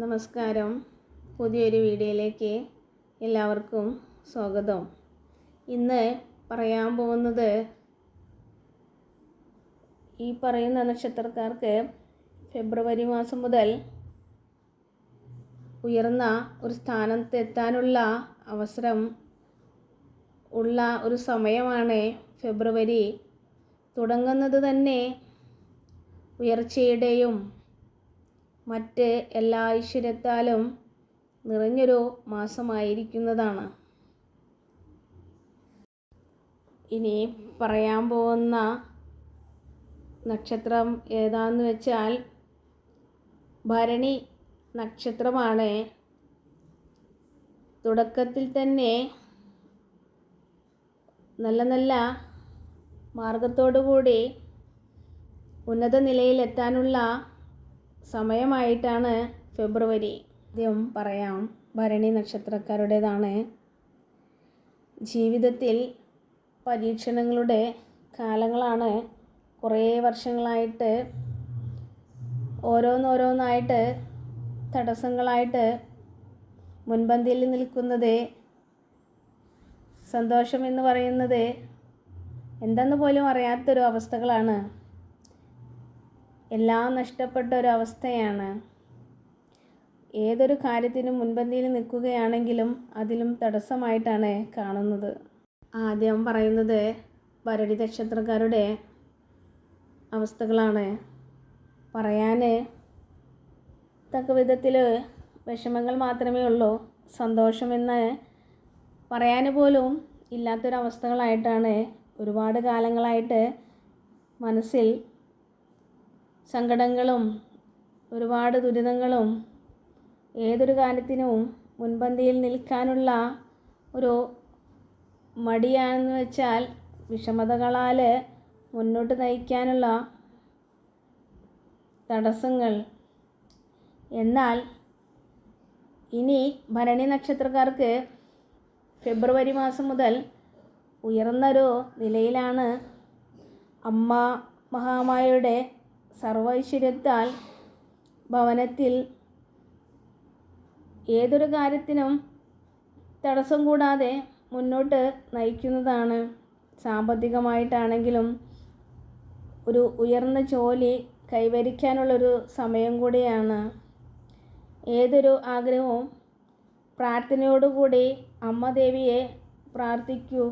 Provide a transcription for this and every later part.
നമസ്കാരം. പുതിയൊരു വീഡിയോയിലേക്ക് എല്ലാവർക്കും സ്വാഗതം. ഇന്ന് പറയാൻ പോകുന്നത് ഈ പറയുന്ന നക്ഷത്രക്കാർക്ക് ഫെബ്രുവരി മാസം മുതൽ ഉയർന്ന ഒരു സ്ഥാനത്തെത്താനുള്ള അവസരം ഉള്ള ഒരു സമയമാണ് ഫെബ്രുവരി. തുടങ്ങുന്നത് തന്നെ ഉയർച്ചയുടെയും മറ്റ് എല്ലാ ഐശ്വര്യത്താലും നിറഞ്ഞൊരു മാസമായിരിക്കുന്നതാണ്. ഇനി പറയാൻ പോകുന്ന നക്ഷത്രം ഏതാന്ന് വെച്ചാൽ ഭരണി നക്ഷത്രമാണ്. തുടക്കത്തിൽ തന്നെ നല്ല നല്ല മാർഗത്തോടു കൂടി ഉന്നത നിലയിലെത്താനുള്ള സമയമായിട്ടാണ് ഫെബ്രുവരി. ആദ്യം പറയാം ഭരണി നക്ഷത്രക്കാരുടേതാണ്. ജീവിതത്തിൽ പരീക്ഷണങ്ങളുടെ കാലങ്ങളാണ് കുറേ വർഷങ്ങളായിട്ട് ഓരോന്നോരോന്നായിട്ട് തടസ്സങ്ങളായിട്ട് മുൻപന്തിയിൽ നിൽക്കുന്നത് സന്തോഷം എന്ന് പറയുന്നത് എന്തെന്ന് പോലും അറിയാത്തൊരു അവസ്ഥകളാണ്. എല്ലാം നഷ്ടപ്പെട്ട ഒരവസ്ഥയാണ് ഏതൊരു കാര്യത്തിനും മുൻപന്തിയിൽ നിൽക്കുകയാണെങ്കിലും അതിലും തടസ്സമായിട്ടാണ് കാണുന്നത്. ആദ്യം പറയുന്നത് ഭരണി നക്ഷത്രക്കാരുടെ അവസ്ഥകളാണ്. പറയാൻ തക്ക വിധത്തിൽ വിഷമങ്ങൾ മാത്രമേ ഉള്ളൂ. സന്തോഷമെന്ന് പറയാൻ പോലും ഇല്ലാത്തൊരവസ്ഥകളായിട്ടാണ് ഒരുപാട് കാലങ്ങളായിട്ട് മനസ്സിൽ സങ്കടങ്ങളും ഒരുപാട് ദുരിതങ്ങളും ഏതൊരു കാര്യത്തിനും മുൻപന്തിയിൽ നിൽക്കാനുള്ള ഒരു മടിയാണെന്ന് വെച്ചാൽ വിഷമതകളാൽ മുന്നോട്ട് നയിക്കാനുള്ള തടസ്സങ്ങൾ. എന്നാൽ ഇനി ഭരണി നക്ഷത്രക്കാർക്ക് ഫെബ്രുവരി മാസം മുതൽ ഉയർന്നൊരു നിലയിലാണ് അമ്മ മഹാമായയുടെ സർവൈശ്വര്യത്താൽ ഭവനത്തിൽ ഏതൊരു കാര്യത്തിനും തടസ്സം കൂടാതെ മുന്നോട്ട് നയിക്കുന്നതാണ്. സാമ്പത്തികമായിട്ടാണെങ്കിലും ഒരു ഉയർന്ന ജോലി കൈവരിക്കാനുള്ളൊരു സമയം കൂടിയാണ്. ഏതൊരു ആഗ്രഹവും പ്രാർത്ഥനയോടുകൂടി അമ്മ ദേവിയെ പ്രാർത്ഥിക്കൂ.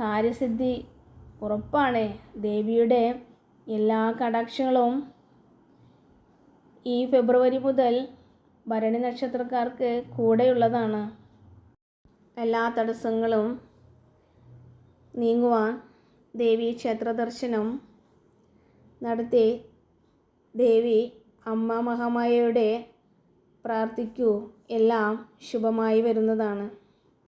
കാര്യസിദ്ധി ഉറപ്പാണ്. ദേവിയുടെ എല്ലാ കടാക്ഷങ്ങളും ഈ ഫെബ്രുവരി മുതൽ ഭരണി നക്ഷത്രക്കാർക്ക് കൂടെയുള്ളതാണ്. എല്ലാ തടസ്സങ്ങളും നീങ്ങുവാൻ ദേവി ക്ഷേത്ര ദർശനം നടത്തി ദേവി അമ്മ മഹാമായയുടെ പ്രാർത്ഥിക്കൂ. എല്ലാം ശുഭമായി വരുന്നതാണ്.